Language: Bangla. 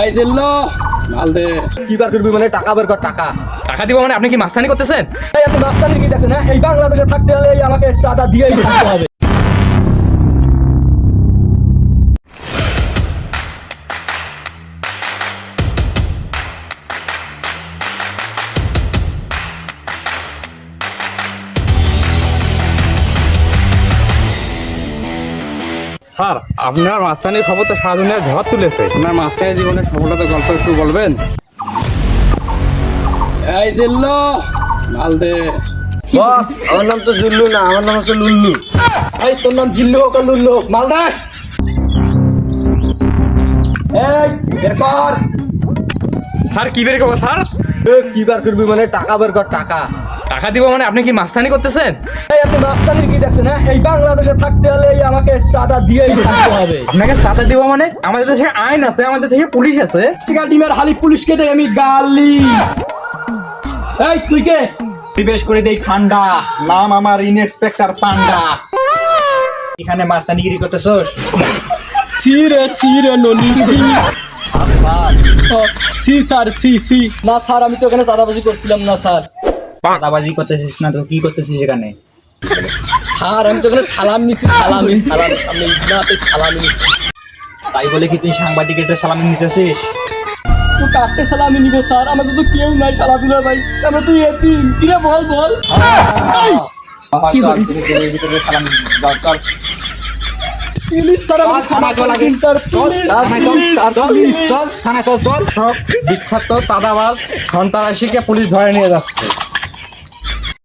এই জিল্লো মাল দে। কি বার করবি মানে টাকা বের কর টাকা। টাকা দিব মানে আপনি কি মাস্তানি করতেছেন? এই আপনি মাস্তানি কি দেখছেন হ্যাঁ? এই বাংলাদেশে থাকতে হলে আমাকে চাঁদা দিয়েই থাকতে হবে। স্যার আপনার মাস্তানির খবর তো সারা দুনিয়ার ঝড় তুলেছে। আপনার মাস্টার জীবনের সফলতা গল্প একটু বলবেন? এই জিল্লো মাল দে। বস আমার নাম তো জুল্লু না আমার নাম হচ্ছে লুল্লু। এই তোর নাম জিল্লু হোক আর লুল্লু হোক মাল দে। এই বের কর। স্যার কি বের করব স্যার? কি বার করবি মানে টাকা বের কর টাকা। টাকা দিব মানে আপনি কি মাস্তানি করতেছেন? এই রাস্তা নিয়ে কি দেখছেন হ্যাঁ? এই বাংলাদেশে থাকতে হলে এই আমাকে চাঁদা দিয়েই থাকতে হবে। আপনাকে চাঁদা দিব মানে? আমাদের দেশে আইন আছে আমাদের দেশে পুলিশ আছে। টিমের হালি পুলিশকে দেয় আমি গালি। এই তুই কে? পরিবেশ করে দেই ঠান্ডা। নাম আমার ইন্সপেক্টর পান্ডা। এখানে মাস্তানিগিরি করতেছস? সি রে সি রে ননি সি। সি স্যার সি সি। না স্যার আমি তো এখানে চাঁদাবাজি করছিলাম না স্যার। দাবাজি করতেছিস না তো কি করতেছিস এখানে? স্যার আমি তো এখানে সালাম নিচ্ছি সালামি সালামি সামনে ইদনাতে সালামি নিচ্ছি। তাই বলে কি তুই সাংবাদিকের সালামি নিতেছিস? তো কাকে সালামি নিব স্যার? আমাদের তো কেউ নাই সালাদুলা ভাই। আমরা তো এতিম। কিরে বল বল। কি ভিতরে সালামি। স্যার চল চল। সব বিখ্যাত চাঁদাবাজ সন্ত্রাসীকে পুলিশ ধরে নিয়ে যাচ্ছে।